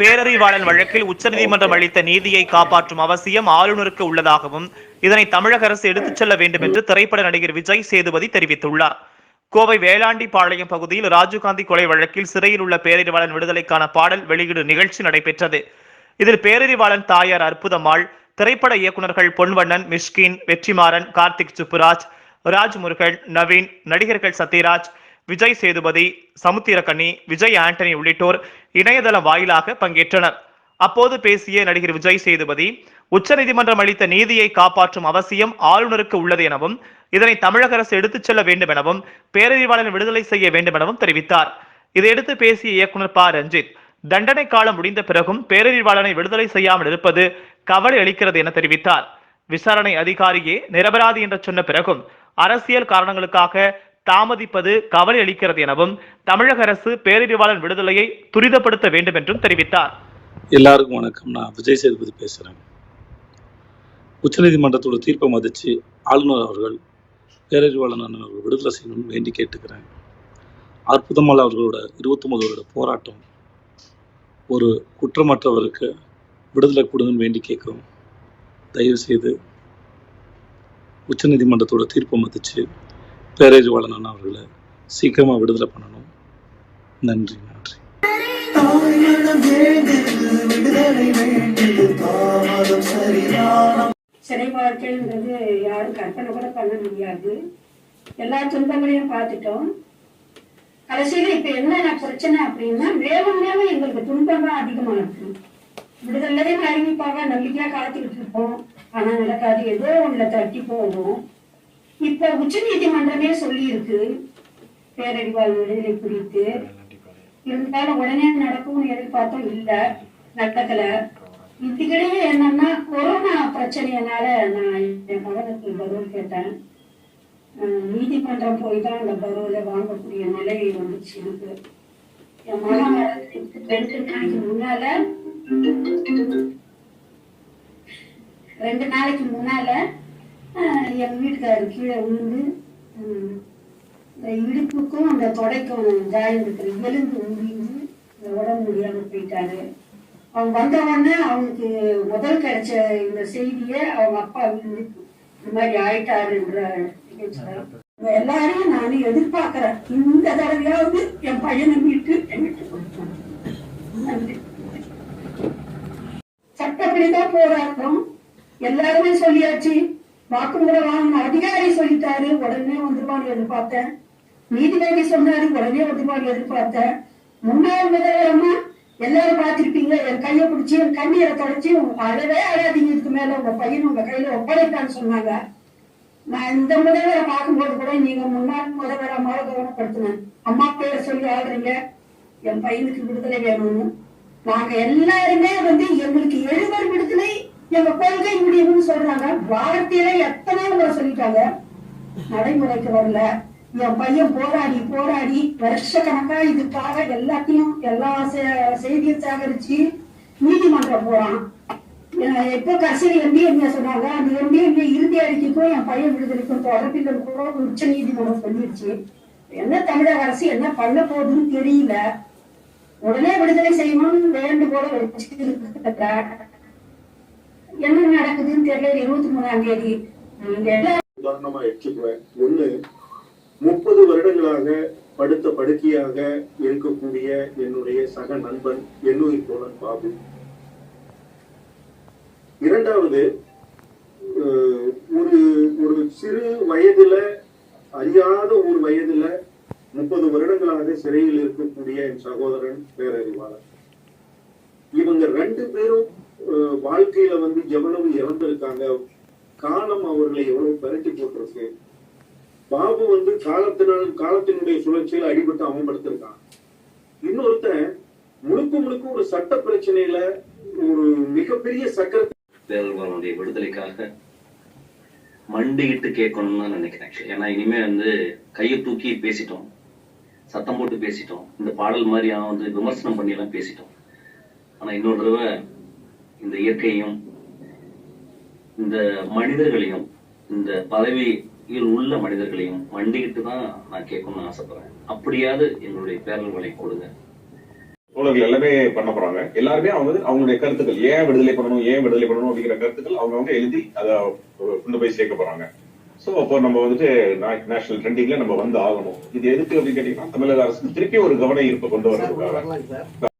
பேரறிவாளன் வழக்கில் உச்சநீதிமன்றம் அளித்த நீதியை காப்பாற்றும் அவசியம் ஆளுநருக்கு உள்ளதாகவும் இதனை தமிழக அரசு எடுத்துச் செல்ல வேண்டும் என்று திரைப்பட நடிகர் விஜய் சேதுபதி தெரிவித்துள்ளார். கோவை வேளாண்டி பாளையம் பகுதியில் ராஜீவ்காந்தி கொலை வழக்கில் சிறையில் உள்ள பேரறிவாளன் விடுதலைக்கான பாடல் வெளியீடு நிகழ்ச்சி நடைபெற்றது. இதில் பேரறிவாளன் தாயார் அற்புதம்மாள் திரைப்பட இயக்குநர்கள் பொன்வண்ணன் மிஷ்கின் வெற்றிமாறன் கார்த்திக் சுப்புராஜ் ராஜ்முருகன் நவீன் நடிகர்கள் சத்யராஜ் விஜய் சேதுபதி சமுத்திரக்கண்ணி விஜய் ஆண்டனி உள்ளிட்டோர் இணையதளம் வாயிலாக பங்கேற்றனர். அப்போது பேசிய நடிகர் விஜய் சேதுபதி உச்சநீதிமன்றம் அளித்த நீதியை காப்பாற்றும் அவசியம் ஆளுநருக்கு உள்ளது எனவும் இதனை தமிழக அரசு எடுத்துச் செல்ல வேண்டும் எனவும் பேரறிவாளன் விடுதலை செய்ய வேண்டும் எனவும் தெரிவித்தார். இதையடுத்து பேசிய இயக்குனர் ப. ரஞ்சித் தண்டனை காலம் முடிந்த பிறகும் பேரறிவாளனை விடுதலை செய்யாமல் இருப்பது கவலை அளிக்கிறது என தெரிவித்தார். விசாரணை அதிகாரியே நிரபராதி என்று சொன்ன பிறகும் அரசியல் காரணங்களுக்காக தாமதிப்பது கவலை அளிக்கிறது எனவும் தமிழக அரசு பேரறிவாளன் விடுதலையை துரிதப்படுத்த வேண்டும் என்றும் தெரிவித்தார். எல்லாருக்கும் வணக்கம். நான் விஜய் சேதுபதி பேசுகிறேன் உச்சநீதிமன்றத்தோட தீர்ப்பை மதித்து ஆளுநர் அவர்கள் பேரறிவாளன் அவர்கள் விடுதலை செய்யணும்னு வேண்டி கேட்டுக்கிறேன். அற்புதமல் அவர்களோட இருபத்தொம்பது வருட போராட்டம் ஒரு குற்றமற்றவருக்கு விடுதலை கொடுங்கன்னு வேண்டி கேட்குறோம். தயவு செய்து உச்சநீதிமன்றத்தோட தீர்ப்பை மதித்து பேரேஜ் வாழணும் அவர்களை சீக்கிரமாக விடுதலை பண்ணணும். நன்றி நன்றி. விடுதலை சிறை வாழ்க்கைன்றது யாரும் கற்பனை கூட பண்ண முடியாது. எல்லா துன்பங்களையும் பார்த்துட்டோம். கடைசியில இப்ப என்ன பிரச்சனை அப்படின்னா வேகம் வேகம் எங்களுக்கு துன்பம் தான் அதிகமா இருக்கு விடுதலையும் அறிவிப்பாக நம்பிக்கையா காத்துக்கிட்டு இருப்போம். ஆனா நடக்காது. ஏதோ ஒண்ணுல தட்டி போவோம். இப்ப உச்ச நீதிமன்றமே சொல்லி இருக்கு பேரறிவாள் விடுதலை குறித்து. இருந்தாலும் உடனே நடக்கும்னு எதிர்பார்த்தோம் இல்ல நடக்கல. இதுக்கிடையே என்னன்னா கொரோனா பிரச்சனையினால நான் என் மகனுக்கு பருவம் கேட்டேன். நீதிமன்றம் போய் தான் அந்த பதில வாங்கக்கூடிய நிலை வந்துச்சு எனக்கு. என் மகன் ரெண்டு நாளைக்கு முன்னால ரெண்டு நாளைக்கு முன்னால எங்கள் வீட்டுக்காரர் கீழே விழுந்து இந்த இடுப்புக்கும் அந்த தொடைக்கும் ஜாயின் இருக்கிற எலும்பு உரிந்து இந்த உடம்பு முடியாம போயிட்டாரு. அவங்க வந்த உடனே அவனுக்கு முதல் கிடைச்ச இந்த செய்தியை அவங்க அப்பா விழுந்து இந்த மாதிரி ஆயிட்டாருன்ற எல்லாரையும் நான் எதிர்பார்க்கிறேன். இந்த தடவையாவது என் பையனை மீட்டு என்கிட்ட கொடுக்கணும். நன்றி. சட்டப்படிதான் போராட்டம் எல்லாருமே சொல்லியாச்சு. வாக்குமூலம் வாங்கின அதிகாரி சொல்லிட்டாரு. உடனே வந்துருவாங்க எதிர்பார்த்தேன். நீதிபதி சொன்னாரு உடனே வந்துருவான்னு எதிர்பார்த்தேன். முன்னாள் முதல்வரமா எல்லாரும் பார்த்திருப்பீங்க. என் கையை பிடிச்சி என் கண்ணீரை தொடச்சி அழவே அழாதீங்க. இதுக்கு மேல உங்க பையன் உங்க கையில ஒப்படைப்பான்னு சொன்னாங்க. நான் இந்த முதல்வரை பார்க்கும்போது கூட நீங்க முன்னாள் முதல்வர் அம்மாவை கவனப்படுத்தினேன். அம்மா பேரை சொல்லி ஆடுறீங்க என் பையனுக்கு விடுதலை வேணும்னு. நாங்க எல்லாருமே வந்து எங்க நம்ம கொள்கை முடியும்னு சொல்றாங்க. வார்த்தையில எத்தனையோ முறை சொல்லிட்டாங்க. நடைமுறைக்கு வரல. என் பையன் போராடி போராடி வருஷ கணக்கா இதுக்காக எல்லாத்தையும் எல்லா செய்தியும் சேகரிச்சு நீதிமன்றம் போறான். அஹ் எப்போ கடைசியில் எம்பி என்ன சொன்னாங்க. அந்த எம்பி என்ன இறுதி அறிக்கைக்கும் என் பையன் விடுதலைக்கும் தொடர்பில் கூட உச்ச நீதிமன்றம் சொல்லிடுச்சு. என்ன தமிழக அரசு என்ன பண்ண போகுதுன்னு தெரியல. உடனே விடுதலை செய்யணும்னு வேண்டுகோளை வச்சிருக்க என்ன நடக்குதுன்னு தெரியல. இருபத்தி மூணாம் தேதி. உதாரணமா எடுத்துக்குவேன். ஒண்ணு முப்பது வருடங்களாக படுத்த படுக்கையாக இருக்கக்கூடிய என்னுடைய சக நண்பன் என்னுயிர் தோழன் பாபு. இரண்டாவது ஒரு ஒரு சிறு வயதுல அறியாத ஒரு வயதுல முப்பது வருடங்களாக சிறையில் இருக்கக்கூடிய என் சகோதரன் பேரறிவாளர். இவங்க ரெண்டு பேரும் வாழ்க்கையில வந்து எவ்வளவு இறந்திருக்காங்க? காலம் அவர்களை எவ்வளவு பரட்டி போட்டிருக்கு? பாபு வந்து காலத்தினால் காலத்தினுடைய சுழற்சியில் அடிபட்டு அவன்படுத்திருக்கான் இன்னொருத்தன் முழுக்க முழுக்க ஒரு சட்ட பிரச்சனையில ஒரு மிகப்பெரிய சக்கர தேவர்களுடைய விடுதலைக்காக மண்டிகிட்டு கேட்கணும்னு நினைக்கிறேன் ஏன்னா இனிமே வந்து கையை தூக்கி பேசிட்டோம். சத்தம் போட்டு பேசிட்டோம். இந்த பாடல் மாதிரி அவன் வந்து விமர்சனம் பண்ணி எல்லாம் பேசிட்டோம். ஆனா இன்னொரு தடவை இந்த இயற்கையும் இந்த மனிதர்களையும் இந்த பதவியில் உள்ள மனிதர்களையும் மண்டிக்கிட்டு தான் நான் கேட்கணும்னு ஆசைப்படுறேன். அப்படியாவது எங்களுடைய பேரல்களை கொடுங்க தோழர்கள் எல்லாமே பண்ண போறாங்க. எல்லாருமே அவங்க வந்து அவங்களுடைய கருத்துக்கள் ஏன் விடுதலை பண்ணணும் ஏன் விடுதலை பண்ணணும் அப்படிங்கிற கருத்துக்கள் அவங்கவங்க எழுதி அதை கொண்டு போய் சேர்க்க போறாங்க. சோ அப்போ நம்ம வந்துட்டு நேஷனல் ட்ரெண்டிங்ல நம்ம வந்து ஆகணும். இது எதுக்கு அப்படின்னு கேட்டீங்கன்னா தமிழக அரசு திருப்பி ஒரு கவன ஈர்ப்பு கொண்டு வர்றதுக்காக.